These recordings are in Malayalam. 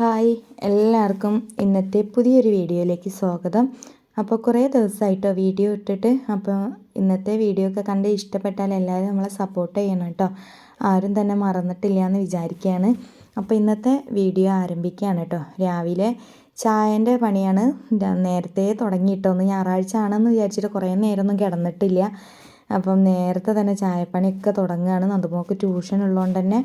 ഹായ് എല്ലാവർക്കും ഇന്നത്തെ പുതിയൊരു വീഡിയോയിലേക്ക് സ്വാഗതം. അപ്പോൾ കുറേ ദിവസമായിട്ടോ വീഡിയോ ഇട്ടിട്ട് അപ്പോൾ ഇന്നത്തെ വീഡിയോ ഒക്കെ കണ്ട് ഇഷ്ടപ്പെട്ടാൽ എല്ലാവരും നമ്മളെ സപ്പോർട്ട് ചെയ്യണം കേട്ടോ. ആരും തന്നെ മറന്നിട്ടില്ല എന്ന് വിചാരിക്കുകയാണ്. അപ്പോൾ ഇന്നത്തെ വീഡിയോ ആരംഭിക്കുകയാണ് കേട്ടോ. രാവിലെ ചായന്റെ പണിയാണ് നേരത്തെ തുടങ്ങിയിട്ടൊന്ന് ഞായറാഴ്ച ആണെന്ന് വിചാരിച്ചിട്ട് കുറേ നേരമൊന്നും കിടന്നിട്ടില്ല. അപ്പം നേരത്തെ തന്നെ ചായപ്പണിയൊക്കെ തുടങ്ങുകയാണ്. നന്ദുമോക്ക് ട്യൂഷൻ ഉള്ളതുകൊണ്ട് തന്നെ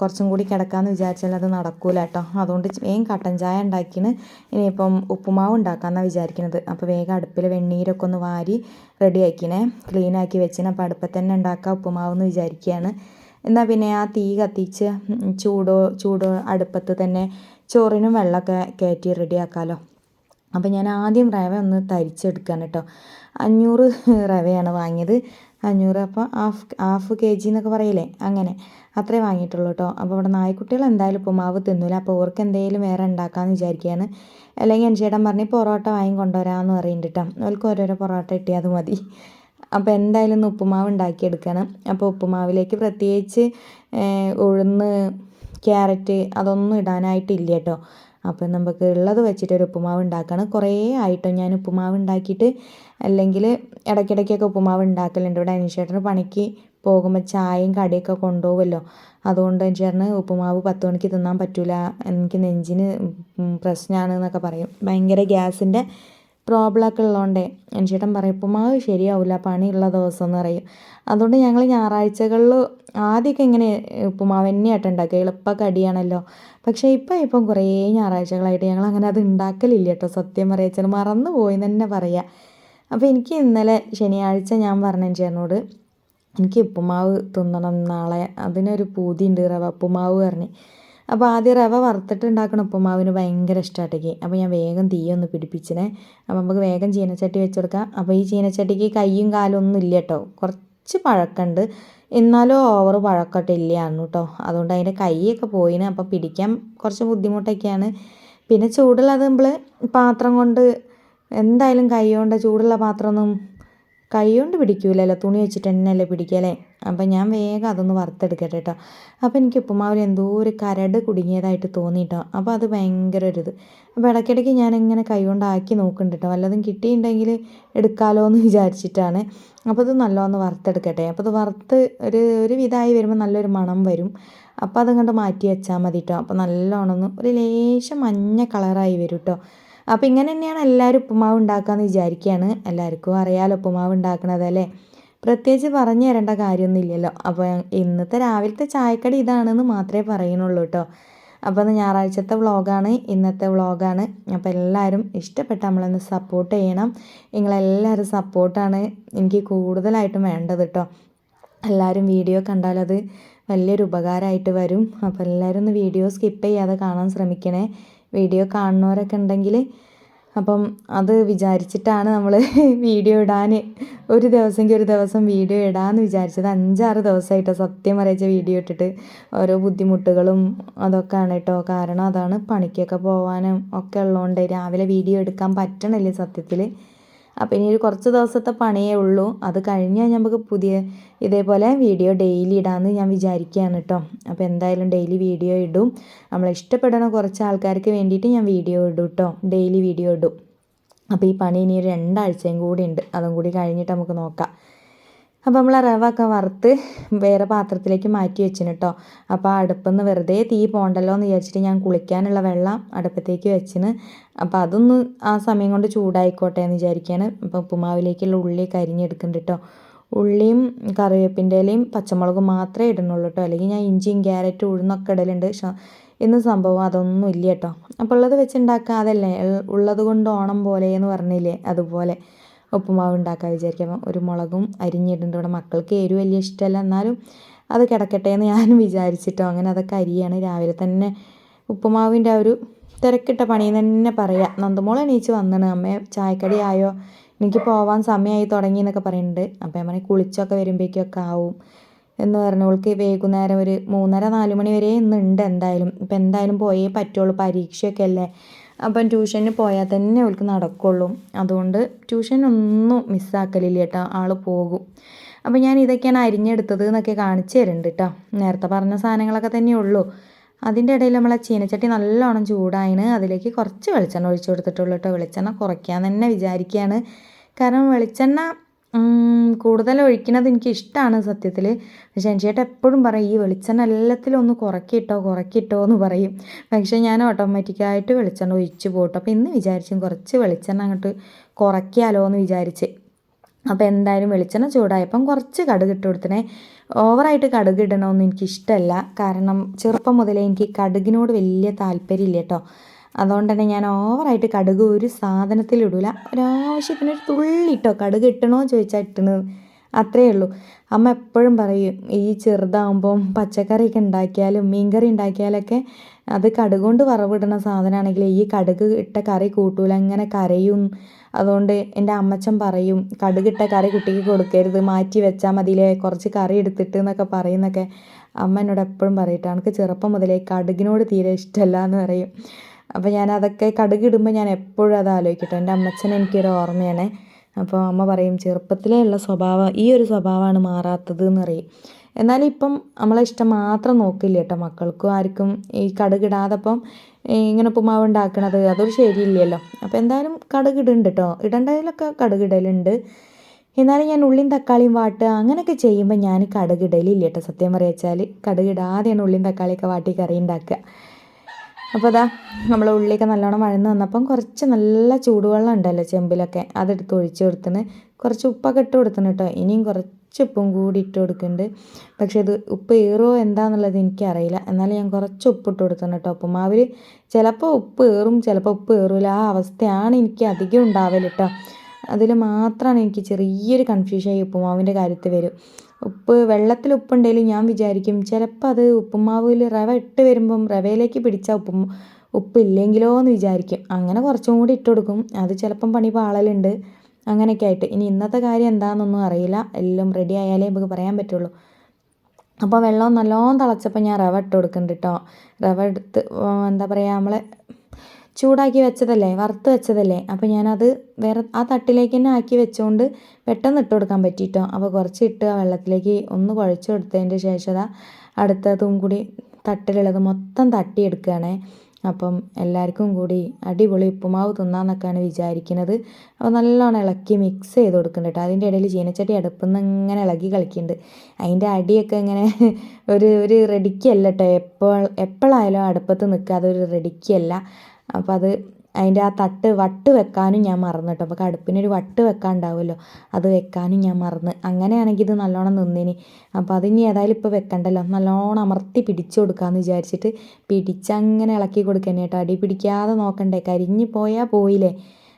കുറച്ചും കൂടി കിടക്കാമെന്ന് വിചാരിച്ചാൽ അത് നടക്കൂല കേട്ടോ അതുകൊണ്ട് വേഗം കട്ടൻ ചായ ഉണ്ടാക്കിന് ഇനിയിപ്പം ഉപ്പുമാവ് ഉണ്ടാക്കാമെന്നാണ് വിചാരിക്കുന്നത് അപ്പോൾ വേഗം അടുപ്പിൽ വെണ്ണീരൊക്കെ ഒന്ന് വാരി റെഡി ആക്കിനെ. ക്ലീൻ ആക്കി വെച്ചിന്. അപ്പോൾ അടുപ്പത്ത് തന്നെ ഉണ്ടാക്കാം ഉപ്പുമാവ് എന്ന് വിചാരിക്കുകയാണ് എന്നാൽ പിന്നെ ആ തീ കത്തിച്ച് ചൂടോ ചൂടോ അടുപ്പത്ത് തന്നെ ചോറിനും വെള്ളമൊക്കെ കയറ്റി റെഡിയാക്കാമല്ലോ അപ്പോൾ ഞാൻ ആദ്യം റവ ഒന്ന് തരിച്ചെടുക്കാൻ കേട്ടോ അഞ്ഞൂറ് റവയാണ് വാങ്ങിയത്. അഞ്ഞൂറ് അപ്പോൾ ഹാഫ് ഹാഫ് കെ ജി എന്നൊക്കെ പറയില്ലേ? അങ്ങനെ. അത്രേ വാങ്ങിയിട്ടുള്ളൂ കേട്ടോ അപ്പോൾ ഇവിടെ നായ്ക്കുട്ടികൾ എന്തായാലും ഉപ്പുമാവ് തിന്നില്ല അപ്പോൾ ഓർക്ക് എന്തെങ്കിലും വേറെ ഉണ്ടാക്കാമെന്ന് വിചാരിക്കുകയാണ് അല്ലെങ്കിൽ അഞ്ചേടം പറഞ്ഞ് പൊറോട്ട വാങ്ങി കൊണ്ടുവരാമെന്ന് പറയുന്നുണ്ട് കേട്ടോ അവർക്ക് ഓരോരോ പൊറോട്ട കിട്ടിയാൽ മതി. അപ്പോൾ എന്തായാലും ഒന്ന് ഉപ്പുമാവ് ഉണ്ടാക്കിയെടുക്കണം അപ്പോൾ ഉപ്പുമാവിലേക്ക് പ്രത്യേകിച്ച് ഉഴുന്ന് ക്യാരറ്റ് അതൊന്നും ഇടാനായിട്ടില്ല കേട്ടോ അപ്പോൾ നമുക്ക് ഉള്ളത് വെച്ചിട്ട് ഒരു ഉപ്പുമാവ് ഉണ്ടാക്കണം. കുറേ ആയിട്ടോ ഞാൻ ഉപ്പുമാവ് ഉണ്ടാക്കിയിട്ട് അല്ലെങ്കിൽ ഇടയ്ക്കിടയ്ക്കൊക്കെ ഉപ്പുമാവ് ഉണ്ടാക്കലുണ്ട്. ഇവിടെ അനീഷേട്ടന് പണിക്ക് പോകുമ്പോൾ ചായയും കടിയൊക്കെ കൊണ്ടുപോകുമല്ലോ അതുകൊണ്ട് ചേട്ടന് ഉപ്പുമാവ് പത്ത് മണിക്ക് തിന്നാൻ പറ്റില്ല എനിക്ക് നെഞ്ചിന് പ്രശ്നമാണ് എന്നൊക്കെ പറയും. ഭയങ്കര ഗ്യാസിന്റെ പ്രോബ്ലമൊക്കെ ഉള്ളതുകൊണ്ടേ ചേട്ടൻ പറയും ഉപ്പുമാവ് ശരിയാവില്ല പണിയുള്ള ദിവസം എന്ന് പറയും. അതുകൊണ്ട് ഞങ്ങൾ ഞായറാഴ്ചകളിൽ ആദ്യമൊക്കെ ഇങ്ങനെ ഉപ്പുമാവ് തന്നെയായിട്ട് ഉണ്ടാക്കുക. എളുപ്പ കടിയാണല്ലോ. പക്ഷേ ഇപ്പം ഇപ്പം കുറേ ഞായറാഴ്ചകളായിട്ട് ഞങ്ങൾ അങ്ങനെ അത് ഉണ്ടാക്കലില്ല കേട്ടോ സത്യം പറയാച്ചാൽ മറന്നു പോയി തന്നെ പറയാം. അപ്പോൾ എനിക്ക് ഇന്നലെ ശനിയാഴ്ച ഞാൻ പറഞ്ഞു ചേട്ടനോട് എനിക്ക് ഉപ്പുമാവ് തിന്നണം നാളെ. അതിനൊരു പൂതിയുണ്ട് റവ ഉപ്പുമാവ് പറഞ്ഞ്. അപ്പോൾ ആദ്യം റവ വറുത്തിട്ട് ഉണ്ടാക്കുന്ന ഉപ്പുമാവിന് ഭയങ്കര ഇഷ്ടമായിട്ടേക്ക് അപ്പോൾ ഞാൻ വേഗം തീയൊന്ന് പിടിപ്പിച്ചിനെ. അപ്പോൾ നമുക്ക് വേഗം ചീനച്ചട്ടി വെച്ച് കൊടുക്കാം അപ്പോൾ ഈ ചീനച്ചട്ടിക്ക് കൈയും കാലും ഒന്നും ഇല്ല കേട്ടോ കുറച്ച് പഴക്കമുണ്ട് എന്നാലും ഓവർ പഴക്കമില്ലായിരുന്നു കേട്ടോ അതുകൊണ്ട് അതിന്റെ കൈയൊക്കെ പോയിന്. അപ്പോൾ പിടിക്കാൻ കുറച്ച് ബുദ്ധിമുട്ടൊക്കെയാണ്. പിന്നെ ചൂടുള്ളത് നമ്മൾ പാത്രം കൊണ്ട് എന്തായാലും കൈ കൊണ്ട് ചൂടുള്ള പാത്രമൊന്നും കൈ കൊണ്ട് പിടിക്കൂലല്ലോ തുണി വെച്ചിട്ട് തന്നെയല്ലേ അല്ലേ അപ്പം ഞാൻ വേഗം അതൊന്ന് വറുത്തെടുക്കട്ടെ കേട്ടോ. അപ്പോൾ എനിക്ക് ഉപ്പുമാവിൽ എന്തോ ഒരു കരട് കുടുങ്ങിയതായിട്ട് തോന്നിയിട്ടോ അപ്പോൾ അത് ഭയങ്കര ഒരു ഇത്. അപ്പോൾ ഇടയ്ക്കിടയ്ക്ക് ഞാൻ ഇങ്ങനെ കൈ കൊണ്ട് ആക്കി നോക്കുന്നുണ്ട് കേട്ടോ. വല്ലതും കിട്ടിയിട്ടുണ്ടെങ്കിൽ എടുക്കാമല്ലോ എന്ന് വിചാരിച്ചിട്ടാണ്. അപ്പോൾ അത് നല്ലോണം വറുത്തെടുക്കട്ടെ. അപ്പോൾ അത് വറുത്ത് ഒരു ഒരു വിധമായി വരുമ്പോൾ നല്ലൊരു മണം വരും. അപ്പോൾ അതങ്ങോട്ട് മാറ്റി വെച്ചാൽ മതി കേട്ടോ. അപ്പോൾ നല്ലോണം ഒന്ന് ഒരു ലേശം മഞ്ഞ കളറായി വരും കേട്ടോ. അപ്പോൾ ഇങ്ങനെ തന്നെയാണ് എല്ലാവരും ഉപ്പുമാവ് ഉണ്ടാക്കാമെന്ന് വിചാരിക്കുകയാണ് എല്ലാവർക്കും അറിയാമല്ലോ ഉപ്പുമാവ് ഉണ്ടാക്കണത് അല്ലേ? പ്രത്യേകിച്ച് പറഞ്ഞു തരേണ്ട കാര്യമൊന്നുമില്ലല്ലോ അപ്പോൾ ഇന്നത്തെ രാവിലത്തെ ചായക്കടി ഇതാണെന്ന് മാത്രമേ പറയുന്നുള്ളൂ കേട്ടോ. അപ്പോൾ അത് ഞായറാഴ്ചത്തെ വ്ളോഗാണ് ഇന്നത്തെ വ്ളോഗാണ്. അപ്പോൾ എല്ലാവരും ഇഷ്ടപ്പെട്ട് നമ്മളൊന്ന് സപ്പോർട്ട് ചെയ്യണം. നിങ്ങളെല്ലാവരും സപ്പോർട്ടാണ് എനിക്ക് കൂടുതലായിട്ടും വേണ്ടത് കേട്ടോ. എല്ലാവരും വീഡിയോ കണ്ടാലത് വലിയൊരു ഉപകാരമായിട്ട് വരും. അപ്പോൾ എല്ലാവരും ഒന്ന് വീഡിയോ സ്കിപ്പ് ചെയ്യാതെ കാണാൻ ശ്രമിക്കണേ. വീഡിയോ കാണുന്നവരൊക്കെ ഉണ്ടെങ്കിൽ അപ്പം അത് വിചാരിച്ചിട്ടാണ് നമ്മൾ വീഡിയോ ഇടാൻ ഒരു ദിവസമെങ്കിൽ ഒരു ദിവസം വീഡിയോ ഇടാമെന്ന് വിചാരിച്ചത്. അഞ്ചാറ് ദിവസമായിട്ടോ സത്യം പറയിച്ച വീഡിയോ ഇട്ടിട്ട്. ഓരോ ബുദ്ധിമുട്ടുകളും അതൊക്കെയാണ് കേട്ടോ. കാരണം അതാണ് പണിക്കൊക്കെ പോകാനും ഒക്കെ ഉള്ളതുകൊണ്ട് രാവിലെ വീഡിയോ എടുക്കാൻ പറ്റണില്ല സത്യത്തിൽ അപ്പം ഇനി ഒരു കുറച്ച് ദിവസത്തെ പണിയേ ഉള്ളൂ. അത് കഴിഞ്ഞാൽ നമുക്ക് പുതിയ ഇതേപോലെ വീഡിയോ ഡെയിലി ഇടാമെന്ന് ഞാൻ വിചാരിക്കുകയാണ് കേട്ടോ അപ്പോൾ എന്തായാലും ഡെയിലി വീഡിയോ ഇടും. നമ്മൾ ഇഷ്ടപ്പെടുന്ന കുറച്ച് ആൾക്കാർക്ക് വേണ്ടിയിട്ട് ഞാൻ വീഡിയോ ഇടും കേട്ടോ ഡെയിലി വീഡിയോ ഇടും. അപ്പോൾ ഈ പണി ഇനി രണ്ടാഴ്ചയും കൂടി ഉണ്ട്. അതും കൂടി കഴിഞ്ഞിട്ട് നമുക്ക് നോക്കാം. അപ്പോൾ നമ്മൾ റവ ഒക്കെ വറുത്ത് വേറെ പാത്രത്തിലേക്ക് മാറ്റി വെച്ചിന് കേട്ടോ അപ്പോൾ അടുപ്പിൽ നിന്ന് വെറുതെ തീ പോകണ്ടല്ലോ എന്ന് വിചാരിച്ചിട്ട് ഞാൻ കുളിക്കാനുള്ള വെള്ളം അടുപ്പത്തേക്ക് വെച്ചിന്. അപ്പോൾ അതൊന്ന് ആ സമയം കൊണ്ട് ചൂടായിക്കോട്ടെ എന്ന് വിചാരിക്കുകയാണ് അപ്പോൾ ഉപ്പുമാവിലേക്കുള്ള ഉള്ളി കരിഞ്ഞെടുക്കുന്നുണ്ട് കേട്ടോ ഉള്ളിയും കറിവേപ്പിന്റെ ഇലയും പച്ചമുളകും മാത്രമേ ഇടുന്നുള്ളൂ കേട്ടോ അല്ലെങ്കിൽ ഞാൻ ഇഞ്ചിയും ക്യാരറ്റും ഉഴുന്നൊക്കെ ഇടലുണ്ട്. ഇന്ന് സംഭവം അതൊന്നും ഇല്ല കേട്ടോ അപ്പോൾ ഉള്ളത് വെച്ച് അതല്ലേ ഉള്ളത് കൊണ്ട് ഓണം പോലെ എന്ന് പറഞ്ഞില്ലേ? അതുപോലെ. ഉപ്പുമാവ് ഉണ്ടാക്കാൻ വിചാരിക്കാം. ഒരു മുളകും അരിഞ്ഞിട്ടുണ്ട്. ഇവിടെ മക്കൾക്ക് എരിവ് വലിയ ഇഷ്ടമല്ല. എന്നാലും അത് കിടക്കട്ടെ എന്ന് ഞാൻ വിചാരിച്ചിട്ടോ. അങ്ങനെ അതൊക്കെ അരിയാണ്. രാവിലെ തന്നെ ഉപ്പുമാവിന്റെ ആ ഒരു തിരക്കിട്ട പണി തന്നെ പറയാം. നന്ദമോൾ എണീച്ച് വന്നാണ്. അമ്മേ ചായക്കടി ആയോ? എനിക്ക് പോവാൻ സമയമായി തുടങ്ങി എന്നൊക്കെ പറയുന്നുണ്ട്. അപ്പം ഞാൻ കുളിച്ചൊക്കെ വരുമ്പോഴേക്കൊക്കെ ആവും എന്ന് പറഞ്ഞവൾക്ക് വൈകുന്നേരം ഒരു മൂന്നര നാല് മണി വരെ ഇന്നുണ്ട് എന്തായാലും. ഇപ്പം എന്തായാലും പോയേ പറ്റുള്ളൂ. പരീക്ഷയൊക്കെ അല്ലേ? അപ്പം ട്യൂഷന് പോയാൽ തന്നെ അവൾക്ക് നടക്കുള്ളൂ. അതുകൊണ്ട് ട്യൂഷൻ ഒന്നും മിസ്സാക്കലില്ല കേട്ടോ. ആൾ പോകും. അപ്പോൾ ഞാൻ ഇതൊക്കെയാണ് അരിഞ്ഞെടുത്തത് എന്നൊക്കെ കാണിച്ചു തരുന്നുണ്ട് കേട്ടോ. നേരത്തെ പറഞ്ഞ സാധനങ്ങളൊക്കെ തന്നെ ഉള്ളൂ. അതിന്റെ ഇടയിൽ നമ്മളെ ചീനച്ചട്ടി നല്ലോണം ചൂടായിന് അതിലേക്ക് കുറച്ച് വെളിച്ചെണ്ണ ഒഴിച്ചു കൊടുത്തിട്ടുള്ളൂ കേട്ടോ. വെളിച്ചെണ്ണ കുറയ്ക്കാൻ തന്നെ വിചാരിക്കുകയാണ്. കാരണം വെളിച്ചെണ്ണ കൂടുതൽ ഒഴിക്കുന്നത് എനിക്ക് ഇഷ്ടമാണ് സത്യത്തിൽ പക്ഷേ ചേട്ടൻ എപ്പോഴും പറയും ഈ വെളിച്ചെണ്ണ എല്ലാത്തിലും ഒന്ന് കുറക്കിട്ടോ കുറക്കിട്ടോ എന്ന് പറയും. പക്ഷേ ഞാൻ ഓട്ടോമാറ്റിക്കായിട്ട് വെളിച്ചെണ്ണ ഒഴിച്ച് പോട്ടോ. അപ്പോൾ ഇന്ന് വിചാരിച്ചും കുറച്ച് വെളിച്ചെണ്ണ അങ്ങോട്ട് കുറയ്ക്കാലോ എന്ന് വിചാരിച്ച്. അപ്പോൾ എന്തായാലും വെളിച്ചെണ്ണ ചൂടായപ്പം കുറച്ച് കടുക് ഇട്ട് കൊടുത്തനെ ഓവറായിട്ട് കടുക് ഇടണമെന്ന് എനിക്കിഷ്ടമല്ല കാരണം ചെറുപ്പം മുതലേ എനിക്ക് കടുകിനോട് വലിയ താല്പര്യമില്ല കേട്ടോ. അതുകൊണ്ട് തന്നെ ഞാൻ ഓവറായിട്ട് കടുക് ഒരു സാധനത്തിലിടൂല ഒരാവശ്യത്തിന് ഒരു തുള്ളി ഇട്ടോ കടുക് ഇട്ടണോ ചോദിച്ചാൽ ഇട്ടണ്. അത്രയേ ഉള്ളൂ. അമ്മ എപ്പോഴും പറയും ഈ ചെറുതാകുമ്പം പച്ചക്കറിയൊക്കെ ഉണ്ടാക്കിയാലും മീൻകറി ഉണ്ടാക്കിയാലൊക്കെ അത് കടുക് കൊണ്ട് വറവിടുന്ന സാധനമാണെങ്കിൽ ഈ കടുക് ഇട്ട കറി കൂട്ടൂല അങ്ങനെ കരയും. അതുകൊണ്ട് എന്റെ അമ്മച്ചൻ പറയും കടുക് ഇട്ട കറി കുട്ടിക്ക് കൊടുക്കരുത് മാറ്റി വെച്ചാൽ മതിയില്ലേ കുറച്ച് കറി എടുത്തിട്ട് എന്നൊക്കെ പറയുന്നൊക്കെ അമ്മ എന്നോട് എപ്പോഴും പറയട്ടെ എനിക്ക് ചെറുപ്പം മുതലേ കടുകിനോട് തീരെ ഇഷ്ടമല്ല എന്ന് പറയും. അപ്പോൾ ഞാൻ അതൊക്കെ കടുകിടുമ്പോൾ ഞാൻ എപ്പോഴും അത് ആലോചിക്കട്ടെ. എന്റെ അമ്മച്ചൻ എനിക്കൊരു ഓർമ്മയാണ്. അപ്പോൾ അമ്മ പറയും ചെറുപ്പത്തിലേ ഉള്ള സ്വഭാവം ഈ ഒരു സ്വഭാവമാണ് മാറാത്തത് എന്ന് പറയും എന്നാലും ഇപ്പം നമ്മളെ ഇഷ്ടം മാത്രം നോക്കില്ല കേട്ടോ മക്കൾക്കും ആർക്കും ഈ കടുകിടാതെ ഇങ്ങനെ ഉപ്പുമാവ് ഉണ്ടാക്കണത് അതൊരു ശരിയില്ലല്ലോ. അപ്പോൾ എന്തായാലും കടുകിടുണ്ട് കേട്ടോ. ഇടേണ്ടതിലൊക്കെ കടുകിടലുണ്ട്. എന്നാലും ഞാൻ ഉള്ളിയും തക്കാളിയും വാട്ടുക അങ്ങനെയൊക്കെ ചെയ്യുമ്പോൾ ഞാൻ കടുകിടലില്ല കേട്ടോ. സത്യം പറയുക കടുകിടാതെയാണ് ഉള്ളിയും തക്കാളിയൊക്കെ വാട്ടി കറി ഉണ്ടാക്കുക. അപ്പോൾ അതാ നമ്മൾ ഉള്ളിയൊക്കെ നല്ലോണം വഴന്ന് വന്നപ്പം കുറച്ച് നല്ല ചൂടുവെള്ളം ഉണ്ടല്ലോ ചെമ്പിലൊക്കെ. അതെടുത്ത് ഒഴിച്ചു കൊടുത്തിന് കുറച്ച് ഉപ്പൊക്കെ ഇട്ട് കൊടുത്തിന് കേട്ടോ ഇനിയും കുറച്ച് ഉപ്പും കൂടി ഇട്ട് കൊടുക്കുന്നുണ്ട് പക്ഷേ ഇത് ഉപ്പ് ഏറുമോ എന്താണെന്നുള്ളത് എനിക്കറിയില്ല. എന്നാലും ഞാൻ കുറച്ച് ഉപ്പ് ഇട്ട് കൊടുത്തിന് കേട്ടോ ഉപ്പുമാവിൽ ചിലപ്പോൾ ഉപ്പ് ഏറും ചിലപ്പോൾ ഉപ്പ് ഏറില്ല ആ അവസ്ഥയാണ് എനിക്ക് അധികം ഉണ്ടാവൽ കേട്ടോ അതിൽ മാത്രമാണ് എനിക്ക് ചെറിയൊരു കൺഫ്യൂഷൻ ഈ ഉപ്പുമാവിന്റെ കാര്യത്തിൽ വരും. ഉപ്പ് വെള്ളത്തിൽ ഉപ്പുണ്ടെങ്കിൽ ഞാൻ വിചാരിക്കും ചിലപ്പോൾ അത് ഉപ്പുമാവിൽ റവ ഇട്ട് വരുമ്പം റവയിലേക്ക് പിടിച്ച ഉപ്പും ഉപ്പില്ലെങ്കിലോ എന്ന് വിചാരിക്കും. അങ്ങനെ കുറച്ചും കൂടി ഇട്ട് കൊടുക്കും. അത് ചിലപ്പം പണി പാളലുണ്ട്. അങ്ങനെയൊക്കെ ആയിട്ട്. ഇനി ഇന്നത്തെ കാര്യം എന്താണെന്നൊന്നും അറിയില്ല. എല്ലാം റെഡി ആയാലേ നമുക്ക് പറയാൻ പറ്റുള്ളൂ. അപ്പോൾ വെള്ളം നല്ലോണം തിളച്ചപ്പോൾ ഞാൻ റവ ഇട്ട് കൊടുക്കുന്നുണ്ട് കേട്ടോ റവ എടുത്ത് എന്താ പറയുക നമ്മളെ ചൂടാക്കി വെച്ചതല്ലേ വറുത്ത് വെച്ചതല്ലേ? അപ്പോൾ ഞാനത് വേറെ ആ തട്ടിലേക്ക് തന്നെ ആക്കി വെച്ചുകൊണ്ട് പെട്ടെന്ന് ഇട്ട് കൊടുക്കാൻ പറ്റിയിട്ടോ അപ്പോൾ കുറച്ച് ഇട്ട് ആ വെള്ളത്തിലേക്ക് ഒന്ന് കുഴച്ച് കൊടുത്തതിന്റെ ശേഷം അടുത്തതും കൂടി തട്ടിലുള്ളത് മൊത്തം തട്ടിയെടുക്കുകയാണേ അപ്പം എല്ലാവർക്കും കൂടി അടിപൊളി ഉപ്പുമാവ് തിന്നാന്നൊക്കെയാണ് വിചാരിക്കുന്നത്. അപ്പോൾ നല്ലോണം ഇളക്കി മിക്സ് ചെയ്ത് കൊടുക്കുന്നുണ്ട് കേട്ടോ. അതിന്റെ ഇടയിൽ ചീനച്ചട്ടി അടുപ്പിൽ നിന്ന് ഇങ്ങനെ ഇളകി കളിക്കുന്നുണ്ട്. അതിന്റെ അടിയൊക്കെ ഇങ്ങനെ ഒരു ഒരു റെഡിക്കല്ല കേട്ടോ. എപ്പോൾ എപ്പോഴായാലും അടുപ്പത്ത് നിൽക്കാതെ ഒരു റെഡിക്കല്ല അപ്പോൾ അത് അതിന്റെ ആ തട്ട് വട്ട് വെക്കാനും ഞാൻ മറന്നു കേട്ടോ. അപ്പോൾ കടുപ്പിനൊരു വട്ട് വെക്കാനുണ്ടാവുമല്ലോ അത് വെക്കാനും ഞാൻ മറന്ന്. അങ്ങനെയാണെങ്കിൽ ഇത് നല്ലോണം നിന്നിനി. അപ്പോൾ ഇനി ഏതായാലും ഇപ്പോൾ വെക്കണ്ടല്ലോ. നല്ലോണം അമർത്തി പിടിച്ചു കൊടുക്കാമെന്ന് വിചാരിച്ചിട്ട് പിടിച്ചങ്ങനെ ഇളക്കി കൊടുക്കാൻ കേട്ടോ. അടി പിടിക്കാതെ നോക്കണ്ടേ. കരിഞ്ഞു പോയാൽ പോയില്ലേ.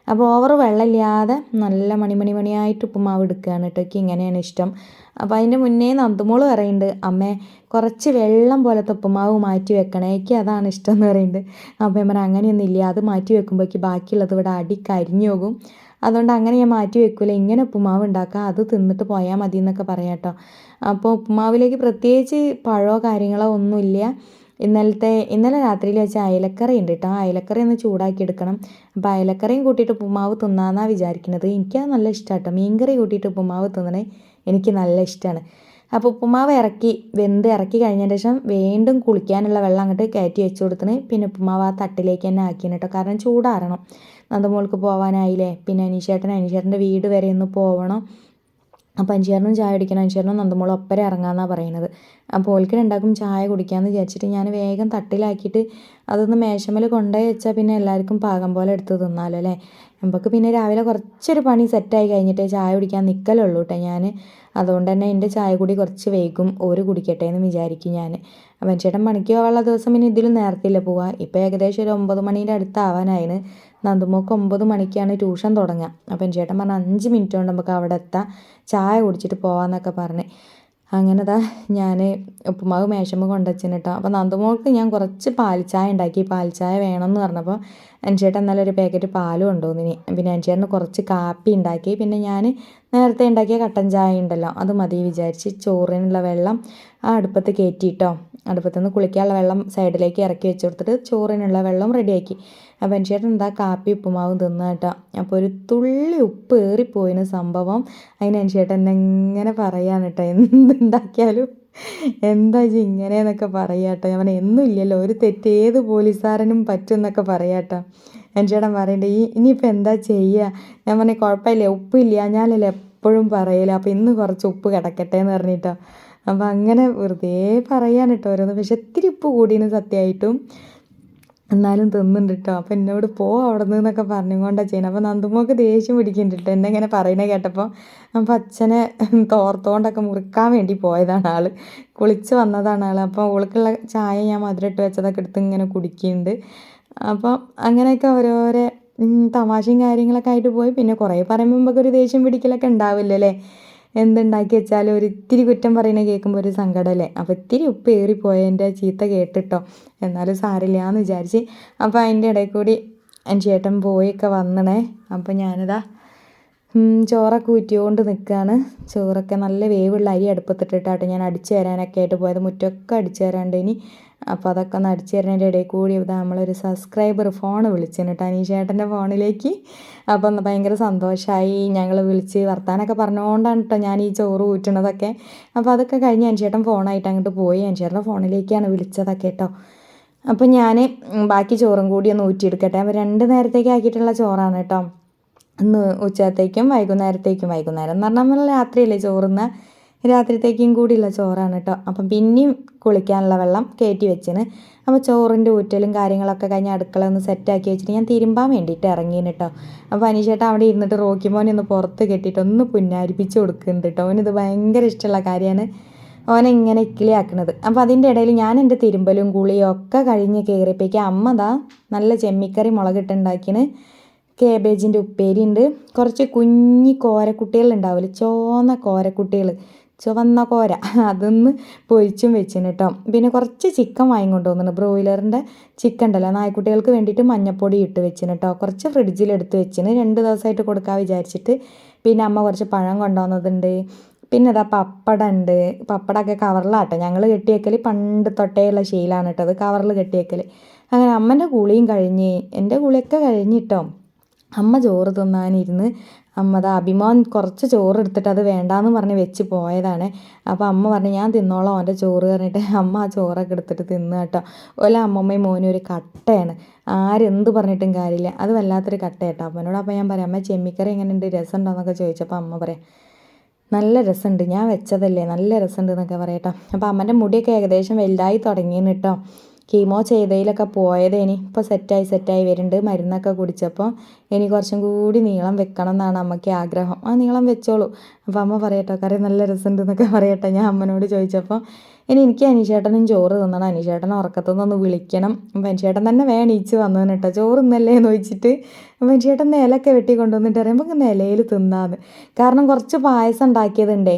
അപ്പോൾ ഓവർ വെള്ളമില്ലാതെ നല്ല മണിമണി മണിയായിട്ട് ഉപ്പുമാവ് എടുക്കുകയാണ് കേട്ടോ. എനിക്ക് ഇങ്ങനെയാണ് ഇഷ്ടം. അപ്പോൾ അതിന്റെ മുന്നേ നന്ദുമോൾ പറയുന്നുണ്ട് അമ്മേ കുറച്ച് വെള്ളം പോലത്തെ ഉപ്പുമാവ് മാറ്റി വെക്കണേ എനിക്ക് അതാണ് ഇഷ്ടം എന്ന് പറയുന്നുണ്ട്. അപ്പോൾ ഞാൻ പറഞ്ഞാൽ അങ്ങനെയൊന്നും ഇല്ല അത് മാറ്റി വെക്കുമ്പോഴേക്ക് ബാക്കിയുള്ളത് ഇവിടെ അടി കരിഞ്ഞു പോകും. അതുകൊണ്ട് അങ്ങനെ ഞാൻ മാറ്റി വെക്കില്ല ഇങ്ങനെ ഉപ്പുമാവ് ഉണ്ടാക്കാം അത് തിന്നിട്ട് പോയാൽ മതി എന്നൊക്കെ പറയാം കേട്ടോ. അപ്പോൾ ഉപ്പുമാവിലേക്ക് പ്രത്യേകിച്ച് പഴമോ കാര്യങ്ങളോ ഒന്നുമില്ല ഇന്നലത്തെ ഇന്നലെ രാത്രിയിൽ വെച്ച അയലക്കറി ഉണ്ട് കേട്ടോ. അയലക്കറി ഒന്ന് ചൂടാക്കി എടുക്കണം. അപ്പോൾ അയലക്കറിയും കൂട്ടിയിട്ട് ഉപ്പുമാവ് തിന്നാന്നാണ് വിചാരിക്കുന്നത്. എനിക്കത് നല്ല ഇഷ്ടമാണ് മീൻകറി കൂട്ടിയിട്ട് ഉപ്പുമാവ് തിന്നണേ. എനിക്ക് നല്ല ഇഷ്ടമാണ് അപ്പോൾ ഉപ്പുമാവ് ഇറക്കി വെന്ത് ഇറക്കി കഴിഞ്ഞതിന് ശേഷം വീണ്ടും കുളിക്കാനുള്ള വെള്ളം അങ്ങോട്ട് കയറ്റി വെച്ച് കൊടുത്തിന്. പിന്നെ ഉപ്പുമാവ് ആ തട്ടിലേക്ക് തന്നെ ആക്കിയാണ് കേട്ടോ കാരണം ചൂടാറണം. നന്ദമോൾക്ക് പോകാനായില്ലേ പിന്നെ അനീഷേട്ടൻ അനീഷേട്ടന്റെ വീട് വരെ ഒന്ന് പോകണം അപ്പോൾ അഞ്ചേറിനും ചായ കുടിക്കണം. അഞ്ചേറിനും നന്ദമോളും ഒപ്പരം ഇറങ്ങാമെന്നാണ് പറയുന്നത്. അപ്പോൾ ഓൽക്ക് രണ്ടാക്കും ചായ കുടിക്കാമെന്ന് വിചാരിച്ചിട്ട് ഞാൻ വേഗം തട്ടിലാക്കിയിട്ട് അതൊന്ന് മേശമേൽ കൊണ്ടുപോയി വെച്ചാൽ പിന്നെ എല്ലാവർക്കും പാകം പോലെ എടുത്ത് തിന്നാലോ അല്ലേ? നമുക്ക് പിന്നെ രാവിലെ കുറച്ചൊരു പണി സെറ്റായി കഴിഞ്ഞിട്ടേ ചായ കുടിക്കാൻ നിൽക്കലുള്ളൂ കേട്ടോ ഞാൻ അതുകൊണ്ട് തന്നെ എന്റെ ചായ കൂടി കുറച്ച് വേഗം ഓര് കുടിക്കട്ടെ എന്ന് വിചാരിക്കും ഞാൻ അപ്പം ചേട്ടൻ പണിക്ക് പോകാനുള്ള ദിവസം പിന്നെ ഇതിലും നേരത്തില്ല. പോവാം. ഇപ്പോൾ ഏകദേശം ഒരു ഒമ്പത് മണീന്റെ അടുത്താവാനായിന്. നന്ദുമോക്ക് ഒമ്പത് മണിക്കാണ് ട്യൂഷൻ തുടങ്ങുക. അപ്പം ചേട്ടൻ പറഞ്ഞ അഞ്ച് മിനിറ്റ് കൊണ്ട് നമുക്ക് അവിടെ എത്താം. ചായ കുടിച്ചിട്ട് പോകാമെന്നൊക്കെ പറഞ്ഞ്. അങ്ങനെ ദാ ഞാൻ ഉപ്പുമാവ് മേശമ്മ കൊണ്ടുവച്ചിന് കേട്ടോ അപ്പോൾ നന്ദുമോൾക്ക് ഞാൻ കുറച്ച് പാൽച്ചായ ഉണ്ടാക്കി. പാൽച്ചായ വേണമെന്ന് പറഞ്ഞപ്പോൾ അനുചേട്ടൻ എന്നാലും ഒരു പാക്കറ്റ് പാലും ഇനി പിന്നെ അനുചേട്ടന് കുറച്ച് കാപ്പി ഉണ്ടാക്കി. പിന്നെ ഞാൻ നേരത്തെ ഉണ്ടാക്കിയ കട്ടൻ ചായ ഉണ്ടല്ലോ അത് മതി വിചാരിച്ച് ചോറിനുള്ള വെള്ളം ആ അടുപ്പത്ത് കയറ്റിയിട്ടോ അടുപ്പത്തുനിന്ന് കുളിക്കാനുള്ള വെള്ളം സൈഡിലേക്ക് ഇറക്കി വെച്ച് കൊടുത്തിട്ട് ചോറിനുള്ള വെള്ളം റെഡിയാക്കി അപ്പം ചേട്ടൻ എന്താ കാപ്പി ഉപ്പുമാവും തിന്ന കേട്ടോ. അപ്പോൾ ഒരു തുള്ളി ഉപ്പ് ഏറിപ്പോയിന് സംഭവം. അതിന് ചേട്ടൻ എങ്ങനെ പറയാൻ കേട്ടോ. എന്തുണ്ടാക്കിയാലും എന്താ ഇജ്ജ് ഇങ്ങനെയെന്നൊക്കെ പറയാട്ടോ ഞാൻ പറഞ്ഞു എന്നും ഇല്ലല്ലോ ഒരു തെറ്റേത് പോലീസുകാരനും പറ്റും എന്നൊക്കെ പറയാട്ടോ എന്റെ ചേട്ടൻ പറയണ്ടേ ഈ ഇനിയിപ്പോൾ എന്താ ചെയ്യുക ഞാൻ പറഞ്ഞ കുഴപ്പമില്ല ഉപ്പില്ല. ഞാനല്ലേ എപ്പോഴും പറയില്ല അപ്പോൾ ഇന്ന് കുറച്ച് ഉപ്പ് കിടക്കട്ടെ എന്ന് പറഞ്ഞിട്ടോ. അപ്പം അങ്ങനെ വെറുതെ പറയാനിട്ടോ ഓരോന്ന്. പക്ഷെ ഇത്തിരി ഉപ്പ് കൂടിയെന്ന് സത്യമായിട്ടും എന്നാലും തിന്നുന്നുണ്ട് കേട്ടോ അപ്പം എന്നോട് പോ അവിടെ നിന്നൊക്കെ പറഞ്ഞുകൊണ്ടാണ് ചെയ്യുന്നത് അപ്പോൾ നന്ദുമോക്ക് ദേഷ്യം പിടിക്കുന്നുണ്ട് കേട്ടോ എന്നെ ഇങ്ങനെ പറയുന്നത് കേട്ടപ്പോൾ അപ്പോൾ അച്ഛനെ തോർത്തുകൊണ്ടൊക്കെ മുറുക്കാൻ വേണ്ടി പോയതാണ് ആൾ കുളിച്ച് വന്നതാണ് ആൾ അപ്പോൾ ഓൾക്കുള്ള ചായ ഞാൻ മധുരട്ട് വെച്ചതൊക്കെ എടുത്ത് ഇങ്ങനെ കുടിക്കുന്നുണ്ട് അപ്പോൾ അങ്ങനെയൊക്കെ ഓരോരോ തമാശയും കാര്യങ്ങളൊക്കെ ആയിട്ട് പോയി. പിന്നെ കുറേ പറയുമ്പോൾ നമുക്ക് ഒരു ദേഷ്യം പിടിക്കലൊക്കെ ഉണ്ടാവില്ല അല്ലേ എന്തുണ്ടാക്കി ഒരു ഇത്തിരി കുറ്റം പറയണ കേൾക്കുമ്പോൾ ഒരു സങ്കടമല്ലേ? അപ്പോൾ ഇത്തിരി ഉപ്പ് ഏറിപ്പോയതിന്റെ ചീത്ത കേട്ടിട്ടോ. എന്നാലും സാരില്ല എന്ന് വിചാരിച്ച് അപ്പോൾ അതിന്റെ ഇടയിൽ കൂടി എന്റെ ചേട്ടൻ പോയൊക്കെ വന്നണേ. അപ്പോൾ ഞാനിതാ ചോറൊക്കെ ഊറ്റിയോണ്ട് നിൽക്കുകയാണ്. ചോറൊക്കെ നല്ല വേവുള്ള അരി അടുപ്പത്തിട്ടിട്ടാട്ടോ ഞാൻ അടിച്ചു തരാനൊക്കെ ആയിട്ട് പോയത്. മുറ്റമൊക്കെ അടിച്ചു തരാണ്ട് ഇനി അപ്പോൾ അതൊക്കെ ഒന്ന് അടിച്ചു തരുന്നതിന്റെ ഇടയിൽ കൂടി ഇവിടെ നമ്മളൊരു സബ്സ്ക്രൈബർ ഫോൺ വിളിച്ചിന് കേട്ടോ അനീഷേട്ടന്റെ ഫോണിലേക്ക് അപ്പം ഭയങ്കര സന്തോഷമായി ഞങ്ങൾ വിളിച്ച് വർത്താനൊക്കെ പറഞ്ഞുകൊണ്ടാണ് കേട്ടോ ഞാൻ ഈ ചോറ് ഊറ്റണതൊക്കെ അപ്പോൾ അതൊക്കെ കഴിഞ്ഞ് അനിച്ചേട്ടൻ ഫോണായിട്ട് അങ്ങോട്ട് പോയി. അനിച്ചേട്ടന്റെ ഫോണിലേക്കാണ് വിളിച്ചതൊക്കെ കേട്ടോ അപ്പോൾ ഞാൻ ബാക്കി ചോറും കൂടി ഒന്ന് ഊറ്റിയെടുക്കട്ടെ. അപ്പോൾ രണ്ട് നേരത്തേക്ക് ആക്കിയിട്ടുള്ള ചോറാണ് കേട്ടോ ഇന്ന് ഉച്ചത്തേക്കും വൈകുന്നേരത്തേക്കും. വൈകുന്നേരം എന്ന് പറഞ്ഞാൽ നമ്മൾ രാത്രിയല്ലേ ചോറുന്ന? രാത്രിത്തേക്കും കൂടിയുള്ള ചോറാണ് കേട്ടോ അപ്പം പിന്നെയും കുളിക്കാനുള്ള വെള്ളം കയറ്റി വെച്ചിന്. അപ്പോൾ ചോറിന്റെ ഊറ്റലും കാര്യങ്ങളൊക്കെ കഴിഞ്ഞ് അടുക്കള ഒന്ന് സെറ്റാക്കി വെച്ചിട്ട് ഞാൻ തിരുമ്പാൻ വേണ്ടിയിട്ട് ഇറങ്ങിയിന് കേട്ടോ അപ്പോൾ അനീഷേട്ട അവിടെ ഇരുന്നിട്ട് റോക്കി മോനെ ഒന്ന് പുറത്ത് കെട്ടിയിട്ട് ഒന്ന് പുന്നാരിപ്പിച്ച് കൊടുക്കുന്നുണ്ട് കേട്ടോ അവനിത് ഭയങ്കര ഇഷ്ടമുള്ള കാര്യമാണ്. ഓനെ ഇങ്ങനെ ഇക്കിളിയാക്കണത്. അപ്പോൾ അതിന്റെ ഇടയിൽ ഞാൻ എന്റെ തിരുമ്പലും കുളിയും ഒക്കെ കഴിഞ്ഞ് കയറിയപ്പോഴേക്കും അമ്മ ദാ നല്ല ചെമ്മിക്കറി മുളകിട്ടുണ്ടാക്കിന് കേബേജിന്റെ ഉപ്പേരി ഉണ്ട് കുറച്ച് കുഞ്ഞി കോരക്കുട്ടികൾ ഉണ്ടാവില്ല ചോന്ന കോരക്കുട്ടികൾ. ചുവന്ന കോര. അതൊന്ന് പൊരിച്ചും വെച്ചിന് കേട്ടോ പിന്നെ കുറച്ച് ചിക്കൻ വാങ്ങിക്കൊണ്ട് വന്നിട്ടുണ്ട് ബ്രോയിലറിന്റെ ചിക്കൻ ഉണ്ടല്ലോ. നായ്ക്കുട്ടികൾക്ക് വേണ്ടിയിട്ട് മഞ്ഞപ്പൊടി ഇട്ട് വെച്ചിന് കേട്ടോ കുറച്ച് ഫ്രിഡ്ജിൽ എടുത്ത് വെച്ചിന്. രണ്ട് ദിവസമായിട്ട് കൊടുക്കാൻ വിചാരിച്ചിട്ട്. പിന്നെ അമ്മ കുറച്ച് പഴം കൊണ്ടുവന്നതുണ്ട്. പിന്നെ ഇതാ പപ്പടം ഉണ്ട്. പപ്പടമൊക്കെ കവറിലാട്ടോ. ഞങ്ങൾ കെട്ടിയേക്കൽ പണ്ട് തൊട്ടേയുള്ള ശീലമാണ് കേട്ടോ അത് കവറിൽ കെട്ടിയേക്കൽ അങ്ങനെ അമ്മന്റെ കുളിയും കഴിഞ്ഞ്. എന്റെ കുളിയൊക്കെ കഴിഞ്ഞിട്ടോ അമ്മ ചോറ് തിന്നാനിരുന്ന് അമ്മ അഭിമാൻ കുറച്ച് ചോറ് എടുത്തിട്ട് അത് വേണ്ടാന്ന് പറഞ്ഞ് വെച്ച് പോയതാണ്. അപ്പോൾ അമ്മ പറഞ്ഞു ഞാൻ തിന്നോളാം അവന്റെ ചോറ് പറഞ്ഞിട്ട് അമ്മ ആ ചോറൊക്കെ എടുത്തിട്ട് തിന്നു കേട്ടോ. ഓല അമ്മമ്മയും മോനും ഒരു കട്ടയാണ്. ആരെന്ത് പറഞ്ഞിട്ടും കാര്യമില്ല. അത് വല്ലാത്തൊരു കട്ട കേട്ടോ അമ്മനോട്. അപ്പോൾ ഞാൻ പറയാം അമ്മ ചെമ്മിക്കറി രസം ഉണ്ടോയെന്നൊക്കെ ചോദിച്ചപ്പോൾ അമ്മ പറയാം നല്ല രസമുണ്ട്. ഞാൻ വെച്ചതല്ലേ. നല്ല രസമുണ്ട് എന്നൊക്കെ പറയട്ടോ അപ്പോൾ അമ്മന്റെ മുടിയൊക്കെ ഏകദേശം വലുതായി തുടങ്ങിയെന്ന് കേട്ടോ. കീമോ ചെയ്തതിലൊക്കെ പോയതേനി ഇപ്പോൾ സെറ്റായി സെറ്റായി വരുന്നുണ്ട്. മരുന്നൊക്കെ കുടിച്ചപ്പോൾ ഇനി കുറച്ചും കൂടി നീളം വെക്കണം എന്നാണ് അമ്മയ്ക്ക് ആഗ്രഹം. ആ നീളം വെച്ചോളൂ. അപ്പോൾ അമ്മ പറയട്ടോ കറി നല്ല രസമുണ്ട് എന്നൊക്കെ പറയട്ടെ ഞാൻ അമ്മനോട് ചോദിച്ചപ്പോൾ ഇനി എനിക്ക് അനീഷേട്ടനും ചോറ് തിന്നണം. അനീഷേട്ടൻ ഉറക്കത്തുനിന്നൊന്ന് വിളിക്കണം. അപ്പം അനീഷേട്ടൻ തന്നെ വേണം നീച്ച് വന്നതിന് കേട്ടോ. ചോറ് ഇന്നല്ലേ എന്ന് ചോദിച്ചിട്ട് അപ്പം അനീഷേട്ടൻ നിലയൊക്കെ വെട്ടി കൊണ്ടുവന്നിട്ട് പറയുമ്പോൾ നിലയിൽ തിന്നാന്ന്. കാരണം കുറച്ച് പായസം ഉണ്ടാക്കിയതുണ്ടേ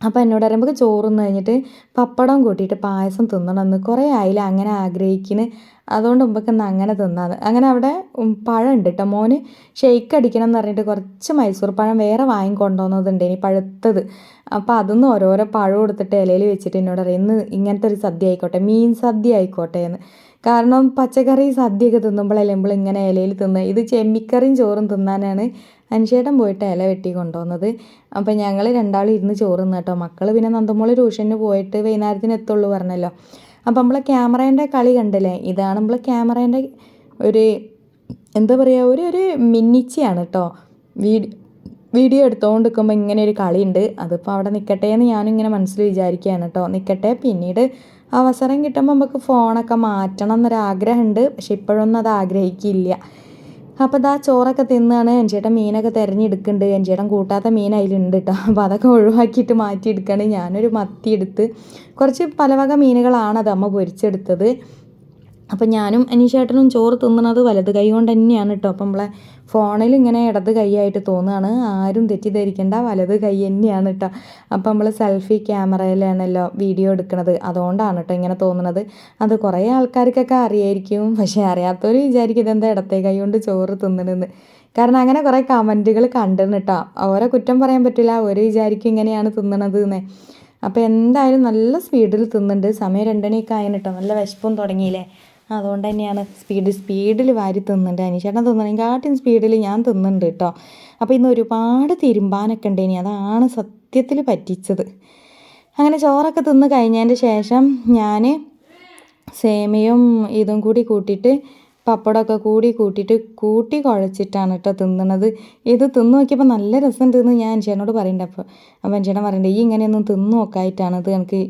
അപ്പോൾ എന്നോട് പറയുമ്പോൾ ചോറുന്ന് കഴിഞ്ഞിട്ട് പപ്പടം കൂട്ടിയിട്ട് പായസം തിന്നണമെന്ന് കുറേ ആയില്ല അങ്ങനെ ആഗ്രഹിക്കുന്നു അതുകൊണ്ട് മുമ്പൊക്കെ ഒന്ന് അങ്ങനെ തിന്നാന്ന്. അങ്ങനെ അവിടെ പഴം ഉണ്ട് കേട്ടോ മോന്? ഷെയ്ക്ക് അടിക്കണം എന്ന് പറഞ്ഞിട്ട് കുറച്ച് മൈസൂർ പഴം വേറെ വാങ്ങി കൊണ്ടുവന്നതുണ്ട് ഇനി പഴുത്തത്. അപ്പോൾ അതൊന്നും ഓരോരോ പഴം എടുത്തിട്ട് ഇലയിൽ വെച്ചിട്ട് എന്നോട് പറയും ഇന്ന് ഇങ്ങനത്തെ ഒരു സദ്യ ആയിക്കോട്ടെ മീൻ സദ്യ ആയിക്കോട്ടെ എന്ന്. കാരണം പച്ചക്കറി സദ്യയൊക്കെ തിന്നുമ്പോഴല്ലേ നമ്മൾ ഇങ്ങനെ ഇലയിൽ തിന്നുക ഇത് ചെമ്മിക്കറിയും ചോറും തിന്നാനാണ് അനുശേട്ടൻ പോയിട്ട് ഇല വെട്ടി കൊണ്ടുവന്നത്. അപ്പം ഞങ്ങൾ രണ്ടാളും ഇരുന്ന് ചോറ് കേട്ടോ. മക്കൾ പിന്നെ നന്ദമോൾ ട്യൂഷന് പോയിട്ട് വൈകുന്നേരത്തിന് എത്തുള്ളൂ പറഞ്ഞല്ലോ. അപ്പം നമ്മൾ ക്യാമറേന്റെ കളി കണ്ടില്ലേ? ഇതാണ് നമ്മൾ ക്യാമറേന്റെ ഒരു എന്താ പറയുക ഒരു ഒരു മിന്നിച്ചയാണ് കേട്ടോ. വീഡിയോ വീഡിയോ എടുത്തുകൊണ്ട് നിൽക്കുമ്പോൾ ഇങ്ങനെ ഒരു കളിയുണ്ട്. അതിപ്പോൾ അവിടെ നിൽക്കട്ടെ എന്ന് ഞാനിങ്ങനെ മനസ്സിൽ വിചാരിക്കുകയാണ് കേട്ടോ. നിൽക്കട്ടെ പിന്നീട് അവസരം കിട്ടുമ്പോൾ നമുക്ക് ഫോണൊക്കെ മാറ്റണം എന്നൊരാഗ്രഹമുണ്ട്. പക്ഷെ ഇപ്പോഴൊന്നും അത് ആഗ്രഹിക്കില്ല. അപ്പോൾ ഇതാ ചോറൊക്കെ തിന്നാണ്. ചേട്ടൻ മീനൊക്കെ തിരഞ്ഞെടുക്കുന്നുണ്ട്. ചേട്ടൻ കൂട്ടാത്ത മീൻ അതിലുണ്ട് കേട്ടോ അപ്പോൾ അതൊക്കെ ഒഴിവാക്കിയിട്ട് മാറ്റിയെടുക്കുകയാണ് ഞാനൊരു മത്തി എടുത്ത് കുറച്ച് പലവക മീനുകളാണ് അത് അമ്മ പൊരിച്ചെടുത്തത്. അപ്പം ഞാനും അനീഷേട്ടനും ചോറ് തിന്നണത് വലത് കൈ കൊണ്ട് തന്നെയാണ് കേട്ടോ അപ്പം നമ്മളെ ഫോണിൽ ഇങ്ങനെ ഇടത് കൈയായിട്ട് തോന്നുകയാണ് ആരും തെറ്റിദ്ധരിക്കേണ്ട വലത് കൈ തന്നെയാണ് കേട്ടോ അപ്പം നമ്മൾ സെൽഫി ക്യാമറയിലാണല്ലോ വീഡിയോ എടുക്കുന്നത് അതുകൊണ്ടാണ് കേട്ടോ ഇങ്ങനെ തോന്നുന്നത് അത് കുറേ ആൾക്കാർക്കൊക്കെ അറിയായിരിക്കും. പക്ഷേ അറിയാത്തവർ വിചാരിക്കും ഇതെന്താ ഇടത്തെ കൈ കൊണ്ട് ചോറ് തിന്നണെന്ന്. കാരണം അങ്ങനെ കുറേ കമന്റുകൾ കണ്ടിരുന്നു കേട്ടോ ഓരോ കുറ്റം പറയാൻ പറ്റില്ല ഒരു വിചാരിക്കും ഇങ്ങനെയാണ് തിന്നണത് എന്ന് അപ്പോൾ എന്തായാലും നല്ല സ്പീഡിൽ തിന്നുന്നുണ്ട് സമയം രണ്ടണിയൊക്കെ ആയിരുന്നു കേട്ടോ നല്ല വിശപ്പും തുടങ്ങിയില്ലേ? അതുകൊണ്ട് തന്നെയാണ് സ്പീഡ് സ്പീഡിൽ വാരി തിന്നുന്നുണ്ട് അനിച്ചേട്ടൻ തിന്നണെങ്കിൽ കാട്ടിൻ സ്പീഡിൽ ഞാൻ തിന്നുന്നുണ്ട് കേട്ടോ. അപ്പോൾ ഇന്ന് ഒരുപാട് തിരുമ്പാനൊക്കെ ഉണ്ട് ഇനി. അതാണ് സത്യത്തിൽ പറ്റിച്ചത്. അങ്ങനെ ചോറൊക്കെ തിന്ന് കഴിഞ്ഞതിന്റെ ശേഷം ഞാൻ സേമിയും ഇതും കൂടി കൂട്ടിയിട്ട് പപ്പടമൊക്കെ കൂടി കൂട്ടിയിട്ട് കൂട്ടി കുഴച്ചിട്ടാണ് കേട്ടോ തിന്നണത്. ഇത് തിന്നു നോക്കിയപ്പോൾ നല്ല രസം തിന്ന് ഞാൻ അഞ്ചേനോട് പറയണ്ടപ്പോൾ അപ്പോൾ അപ്പോൾ പറയണ്ടേ ഈ ഇങ്ങനെയൊന്നും തിന്നു നോക്കായിട്ടാണ് ഇത് എനിക്ക്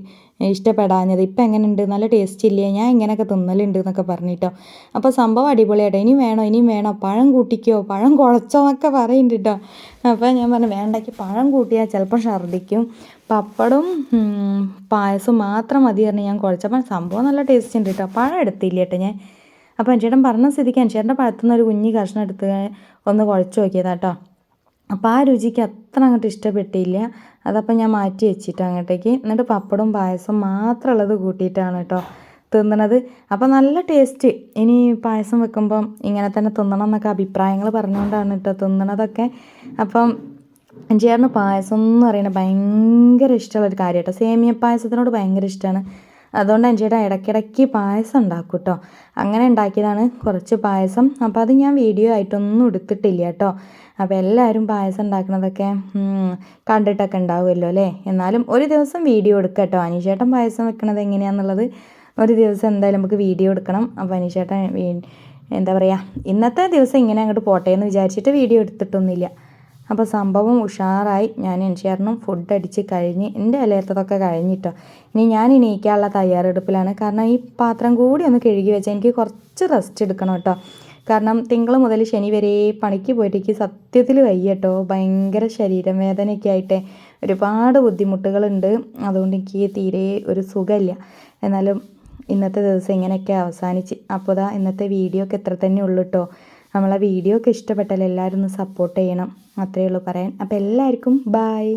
ഇഷ്ടപ്പെടാഞ്ഞത്. ഇപ്പം എങ്ങനെയുണ്ട്? നല്ല ടേസ്റ്റ് ഇല്ലേ? ഞാൻ ഇങ്ങനെയൊക്കെ തിന്നലുണ്ട് എന്നൊക്കെ പറഞ്ഞിട്ടോ. അപ്പോൾ സംഭവം അടിപൊളിയായിട്ടോ ഇനിയും വേണോ? ഇനിയും വേണോ? പഴം കൂട്ടിക്കോ? പഴം കുഴച്ചോ എന്നൊക്കെ പറയുന്നുണ്ട് കേട്ടോ. അപ്പോൾ ഞാൻ പറഞ്ഞു വേണ്ടയ്ക്ക് പഴം കൂട്ടിയാൽ ചിലപ്പോൾ ഛർദ്ദിക്കും. പപ്പടും പായസം മാത്രം മതി പറഞ്ഞ് ഞാൻ കുഴച്ചപ്പോൾ സംഭവം നല്ല ടേസ്റ്റ് ഉണ്ട് കേട്ടോ. പഴം എടുത്തില്ല കേട്ടോ ഞാൻ. അപ്പോൾ ചേട്ടൻ പറഞ്ഞ സ്ഥിതിക്ക് ചേട്ടന്റെ പഴത്തുനിന്ന് ഒരു കുഞ്ഞി കഷ്ണം എടുത്ത് ഒന്ന് കുഴച്ച് നോക്കിയതാട്ടോ അപ്പോൾ ആ രുചിക്ക് അത്ര അങ്ങോട്ട് ഇഷ്ടപ്പെട്ടില്ല. അതപ്പോൾ ഞാൻ മാറ്റി വെച്ചിട്ട് അങ്ങോട്ടേക്ക്. എന്നിട്ട് പപ്പടും പായസം മാത്രമുള്ളത് കൂട്ടിയിട്ടാണ് കേട്ടോ തിന്നണത്. അപ്പോൾ നല്ല ടേസ്റ്റ് ഇനി പായസം വെക്കുമ്പം ഇങ്ങനെ തന്നെ തിന്നണം എന്നൊക്കെ അഭിപ്രായങ്ങൾ പറഞ്ഞുകൊണ്ടാണ് കേട്ടോ തിന്നണതൊക്കെ. അപ്പം ചേർന്ന് പായസം എന്ന് പറയുന്നത് ഭയങ്കര ഇഷ്ടമുള്ളൊരു കാര്യം കേട്ടോ സേമിയ പായസത്തിനോട് ഭയങ്കര ഇഷ്ടമാണ് അതുകൊണ്ട് ചേട്ടാ ഇടയ്ക്കിടയ്ക്ക് പായസം ഉണ്ടാക്കും കേട്ടോ അങ്ങനെ ഉണ്ടാക്കിയതാണ് കുറച്ച് പായസം. അപ്പോൾ അത് ഞാൻ വീഡിയോ ആയിട്ടൊന്നും എടുത്തിട്ടില്ല കേട്ടോ. അപ്പോൾ എല്ലാവരും പായസം ഉണ്ടാക്കുന്നതൊക്കെ കണ്ടിട്ടൊക്കെ ഉണ്ടാവുമല്ലോ അല്ലേ? എന്നാലും ഒരു ദിവസം വീഡിയോ എടുക്കാം കേട്ടോ. അനീഷേട്ടൻ പായസം വെക്കുന്നത് എങ്ങനെയാണെന്നുള്ളത് ഒരു ദിവസം എന്തായാലും നമുക്ക് വീഡിയോ എടുക്കണം. അപ്പോൾ അനീഷേട്ടൻ എന്താ പറയുക ഇന്നത്തെ ദിവസം ഇങ്ങനെ അങ്ങോട്ട് പോട്ടെ എന്ന് വിചാരിച്ചിട്ട് വീഡിയോ എടുത്തിട്ടൊന്നുമില്ല. അപ്പോൾ സംഭവം ഉഷാറായി. ഞാൻ എനിച്ചേർന്നും ഫുഡ് അടിച്ച് കഴിഞ്ഞ് എന്റെ ഇലയത്തതൊക്കെ കഴിഞ്ഞിട്ടോ. ഇനി ഞാൻ ഇനിയിക്കാനുള്ള തയ്യാറെടുപ്പിലാണ്. കാരണം ഈ പാത്രം കൂടി ഒന്ന് കഴുകി വെച്ചാൽ എനിക്ക് കുറച്ച് റെസ്റ്റ് എടുക്കണം കേട്ടോ. കാരണം തിങ്കൾ മുതൽ ശനി വരെ പണിക്ക് പോയിട്ട് എനിക്ക് സത്യത്തിൽ വയ്യട്ടോ ഭയങ്കര ശരീരം വേദനയൊക്കെ ആയിട്ട് ഒരുപാട് ബുദ്ധിമുട്ടുകളുണ്ട്. അതുകൊണ്ട് എനിക്ക് തീരെ ഒരു സുഖമില്ല. എന്നാലും ഇന്നത്തെ ദിവസം ഇങ്ങനെയൊക്കെ അവസാനിച്ച്. അപ്പോൾ ഇന്നത്തെ വീഡിയോ ഒക്കെ എത്ര തന്നെ ഉള്ളൂ കേട്ടോ. നമ്മളെ വീഡിയോ ഒക്കെ ഇഷ്ടപ്പെട്ടാൽ എല്ലാവരും ഒന്ന് സപ്പോർട്ട് ചെയ്യണം. അത്രയേ ഉള്ളൂ പറയാൻ. അപ്പോൾ എല്ലാവർക്കും ബായ്